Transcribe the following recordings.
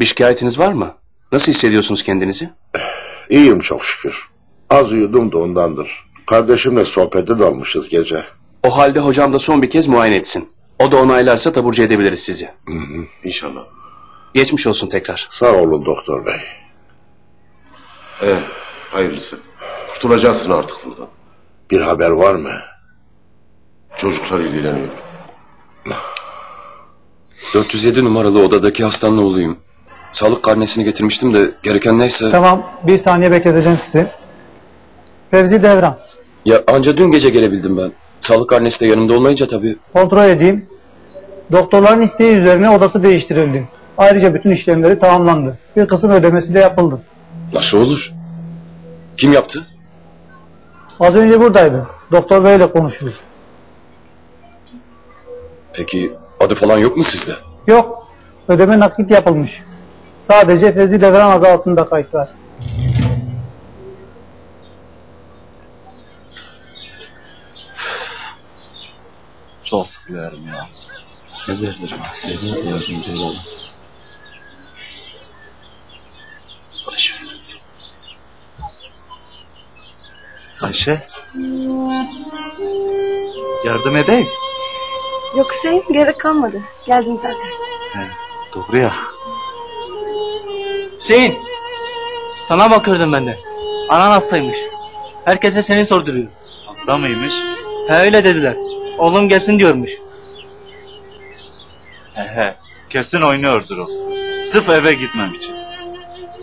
Bir şikayetiniz var mı? Nasıl hissediyorsunuz kendinizi? İyiyim çok şükür. Az uyudum da ondandır. Kardeşimle sohbete dalmışız gece. O halde hocam da son bir kez muayene etsin. O da onaylarsa taburcu edebiliriz sizi. İnşallah. Geçmiş olsun tekrar. Sağ olun doktor bey. Ee, hayırlısı. Kurtulacaksın artık buradan. Bir haber var mı? Çocuklar ilgileniyor. 407 numaralı odadaki hastanın oğluyum. Sağlık karnesini getirmiştim de gereken neyse... Tamam bir saniye bekleteceğim sizi. Fevzi Devran. Ya anca dün gece gelebildim ben. Sağlık karnesi de yanımda olmayınca tabii. Kontrol edeyim. Doktorların isteği üzerine odası değiştirildi. Ayrıca bütün işlemleri tamamlandı. Bir kısım ödemesi de yapıldı. Nasıl olur? Kim yaptı? Az önce buradaydı. Doktor Bey'le konuşuyoruz. Peki adı falan yok mu sizde? Yok. Ödeme nakit yapılmış. Sadece Fevzi Devran adı altında kayıt var. Çok sıkılıyorum ya. Ne derler mahsede yardımcı olalım. Ayşe. Ayşe. Yardım edeyim. Yok Hüseyin gerek kalmadı. Geldim zaten. Doğru ya. Hüseyin. Sana bakıyordum ben de. Anan hastaymış. Herkese seni sorduruyor. Hasta mıymış? He öyle dediler. Oğlum gelsin diyormuş. He he. Kesin oynuyordur o. Sırf eve gitmem için.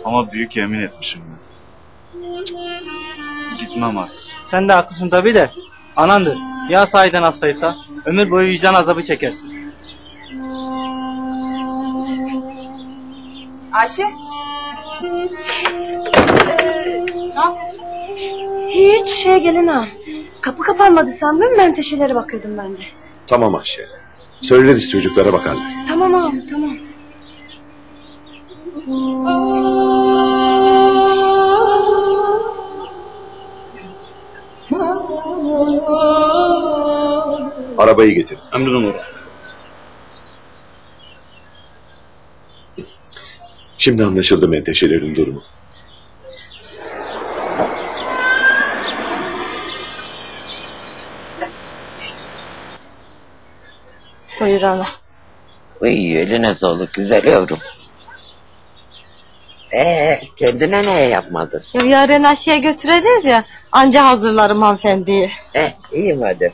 Ama büyük yemin etmişim ben. Cık, Gitmem artık. Sen de haklısın tabii de. Anandır. Ya sahiden hastaysa ömür boyu vicdan azabı çekersin. Ayşe. Ne yapıyorsun? Hiç şey gelin ha. Kapı kapanmadı sandım menteşelere bakıyordum ben de. Tamam Ayşe. Söyleriz çocuklara bakarlar. Tamam ağam tamam. Arabayı getir. Emrin olur. Şimdi anlaşıldı menteşelerin durumu. Buyur ana. Uy eline sağlık güzel yavrum. Ee, kendine ne yapmadın? Ya yarın aşıya götüreceğiz ya. Anca hazırlarım hanımefendiyi. Eh iyiyim hadi.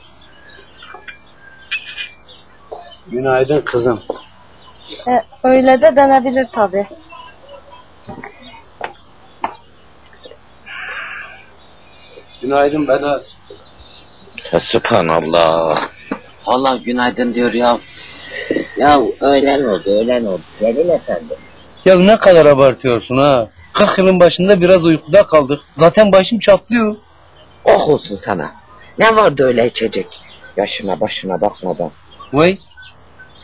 Günaydın kızım. E, öyle de denebilir tabii. Günaydın Bedar. Subhanallah. Allah günaydın diyor ya. Ya öğlen oldu öğlen oldu. Celil efendi. Ya ne kadar abartıyorsun ha. 40 yılın başında biraz uykuda kaldık. Zaten başım çatlıyor. Oh olsun sana. Ne vardı öyle içecek? Yaşına başına bakmadan. Vay.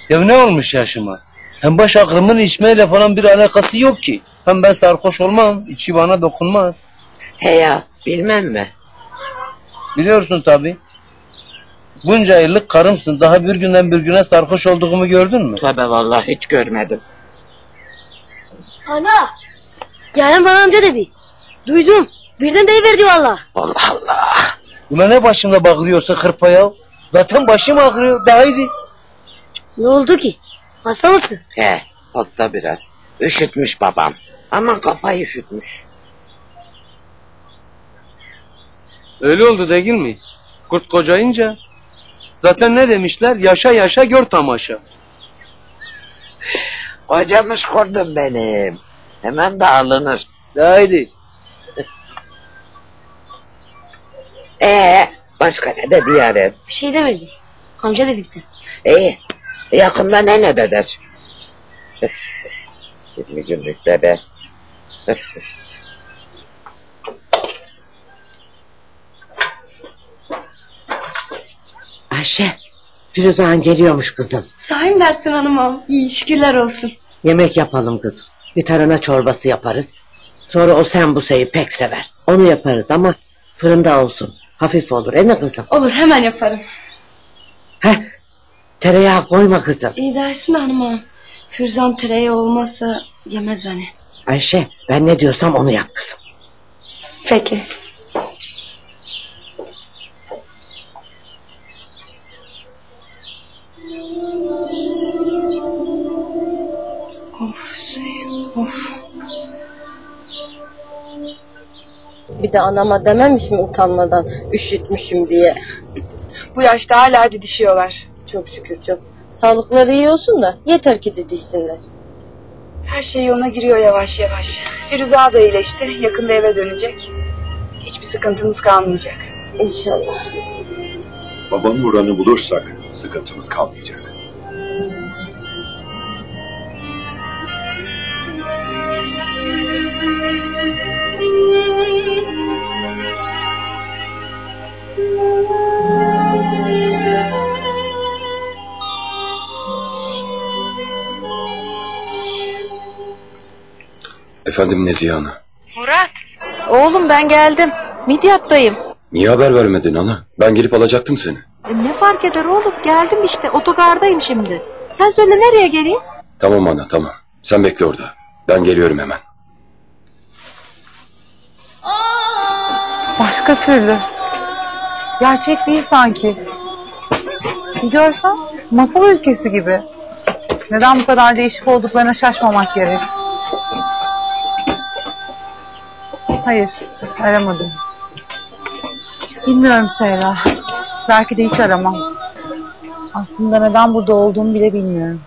Ya ne olmuş yaşıma? Hem baş ağrımın içmeyle falan bir alakası yok ki. Hem ben sarhoş olmam. içi bana dokunmaz. He ya bilmem mi? Biliyorsun tabii. Bunca yıllık karımsın. Daha bir günden bir güne sarhoş olduğumu gördün mü? Tabi vallahi hiç görmedim. Ana. Yarın bana amca dedi. Duydum. Birden deyiverdi valla. Allah Allah. Ulan ne başımla bağlıyorsun hırpaya? Zaten başım ağrıyor. Daha iyiydi. Ne oldu ki? Hasta mısın? He hasta biraz. Üşütmüş babam. Aman kafayı üşütmüş. Öyle oldu değil mi? Kurt kocayınca. Zaten ne demişler? Yaşa yaşa gör tamaşa. Kocamış kurdum benim. Hemen dağılınır. Daha iyiydi. Ee, başka ne dedi yarın? Bir şey demedi. Amca dedi bir tane. İyi. Yakında ne ne der? 20 günlük bebe. Ayşe, Firuzan geliyormuş kızım. Sahi mi dersin hanımım? İyi şükürler olsun. Yemek yapalım kızım. Bir tarhana çorbası yaparız. Sonra o sen bu sayı pek sever. Onu yaparız ama fırında olsun. Hafif olur, değil mi kızım? Olur hemen yaparım. Heh, tereyağı koyma kızım. İyi dersin de hanımım. Tereyağı olmazsa yemez hani. Ayşe ben ne diyorsam onu yap kızım. Peki. Hüseyin of. Bir de anama dememiş mi utanmadan üşütmüşüm diye. Bu yaşta hala didişiyorlar. Çok şükür çok. Sağlıkları iyi olsun da yeter ki didişsinler. Her şey yoluna giriyor yavaş yavaş. Firuze Ağa da iyileşti. Yakında eve dönecek. Hiçbir sıkıntımız kalmayacak. İnşallah. Babamın oranı bulursak sıkıntımız kalmayacak. Efendim Nezihe Ana. Murat. Oğlum ben geldim. Midyat'tayım. Niye haber vermedin ana? Ben gelip alacaktım seni. E, ne fark eder oğlum? Geldim işte. Otogardayım şimdi. Sen söyle nereye geleyim? Tamam ana tamam. Sen bekle orada. Ben geliyorum hemen. Başka türlü. Gerçek değil sanki. Bir görsen masal ülkesi gibi. Neden bu kadar değişik olduklarına şaşmamak gerek. Hayır, aramadım. Bilmiyorum Seyla. Belki de hiç aramam. Aslında neden burada olduğumu bile bilmiyorum.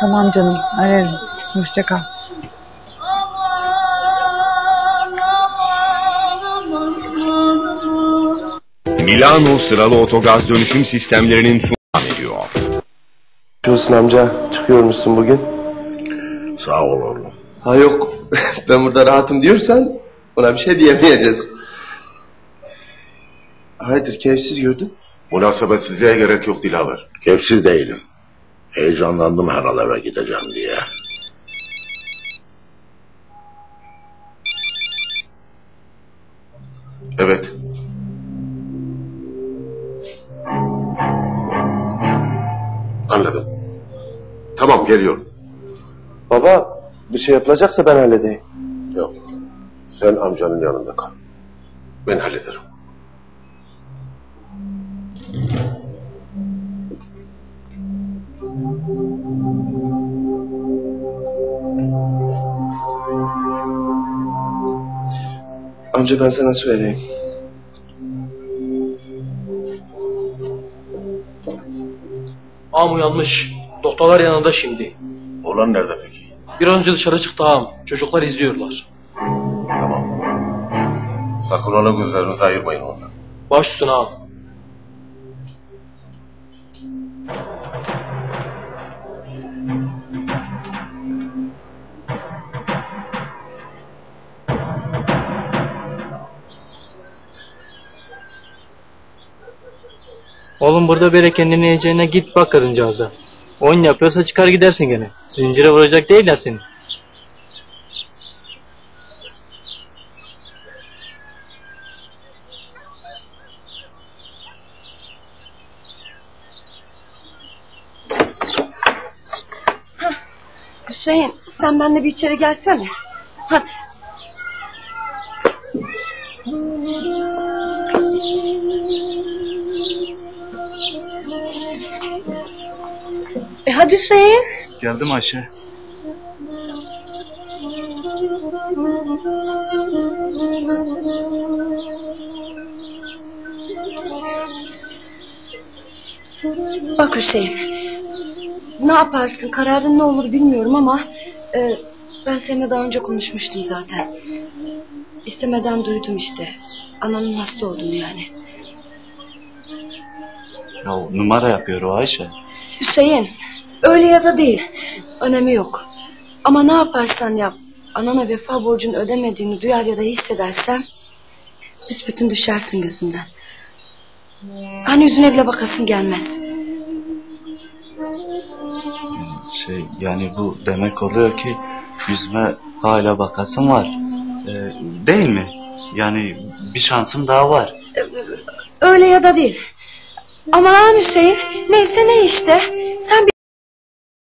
Tamam canım, ararım. Hoşça. Milano sıralı otogaz dönüşüm sistemlerinin sunum ediyor. Diyorsun amca çıkıyor musun bugün? Sağ ol oğlum. Ha yok ben burada rahatım diyorsan ona bir şey diyemeyeceğiz. Hayırdır keyifsiz gördün? Münasebetsizliğe gerek yok Dilaver. Keyifsiz değilim. Heyecanlandım herhalde eve gideceğim diye. Evet. Anladım. Tamam geliyorum. Baba bir şey yapılacaksa ben halledeyim. Yok. Sen amcanın yanında kal. Ben hallederim. Amca ben sana söyleyeyim. Ağam uyanmış. Doktorlar yanında şimdi. Olan nerede peki? Bir an önce dışarı çıktı ağam. Çocuklar izliyorlar. Tamam. Sakın ona gözlerinizi ayırmayın ondan. Baş üstüne ağam. Oğlum burada böyle kendini yiyeceğine git bak kadıncağıza. Oyun yapıyorsa çıkar gidersin gene. Zincire vuracak değiller seni. Hüseyin sen benimle bir içeri gelsene. Hadi. Hadi Hüseyin. Geldim Ayşe. Bak Hüseyin. Ne yaparsın kararın ne olur bilmiyorum ama... e, ...ben seninle daha önce konuşmuştum zaten. İstemeden duydum işte. Ananın hasta olduğunu yani. Ya numara yapıyor o Ayşe. Hüseyin öyle ya da değil. Önemi yok. Ama ne yaparsan yap. Anana vefa borcunu ödemediğini duyar ya da hissedersen... ...büsbütün düşersin gözümden. Hani yüzüne bile bakasım gelmez. Şey yani bu demek oluyor ki yüzüme hala bakasın var. Ee, değil mi? Yani bir şansım daha var. Öyle ya da değil. Aman Hüseyin neyse ne işte. Sen